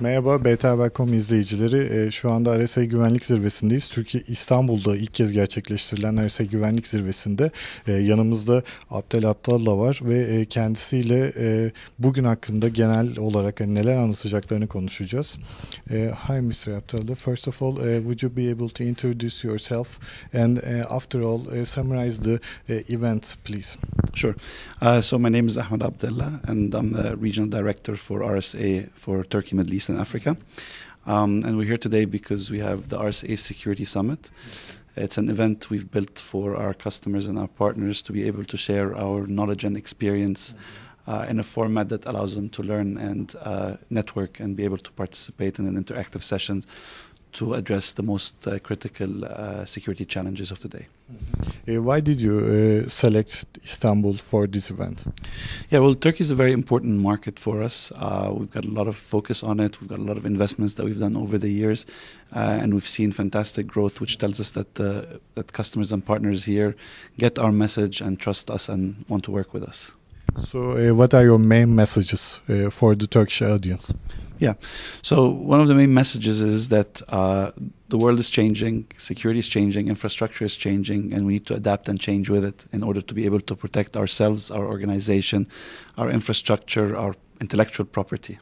Merhaba BTR.com izleyicileri. Ee, Şu anda RSA Güvenlik Zirvesi'ndeyiz. Türkiye İstanbul'da ilk kez gerçekleştirilen RSA Güvenlik Zirvesi'nde e, yanımızda Abdel Abdallah var ve e, kendisiyle e, bugün hakkında genel olarak hani neler anlatacaklarını konuşacağız. Hi Mr. Abdallah. First of all, would you be able to introduce yourself and after all summarize the event please? Sure. Uh, so my name is Ahmed Abdullah, and I'm the regional director for RSA for Turkey, Middle East, and Africa. Um, and we're here today because we have the RSA Security Summit. It's an event we've built for our customers and our partners to be able to share our knowledge and experience uh, in a format that allows them to learn and uh, network and be able to participate in an interactive session to address the most uh, critical uh, security challenges of today. Uh, Why did you uh, select Istanbul for this event? Yeah, well, Turkey is a very important market for us. Uh, we've got a lot of focus on it. We've got a lot of investments that we've done over the years, uh, and we've seen fantastic growth, which tells us that uh, that customers and partners here get our message and trust us and want to work with us. So, uh, what are your main messages uh, for the Turkish audience? So one of the main messages is that uh, the world is changing, security is changing, infrastructure is changing, and we need to adapt and change with it in order to be able to protect ourselves, our organization, our infrastructure, our intellectual property.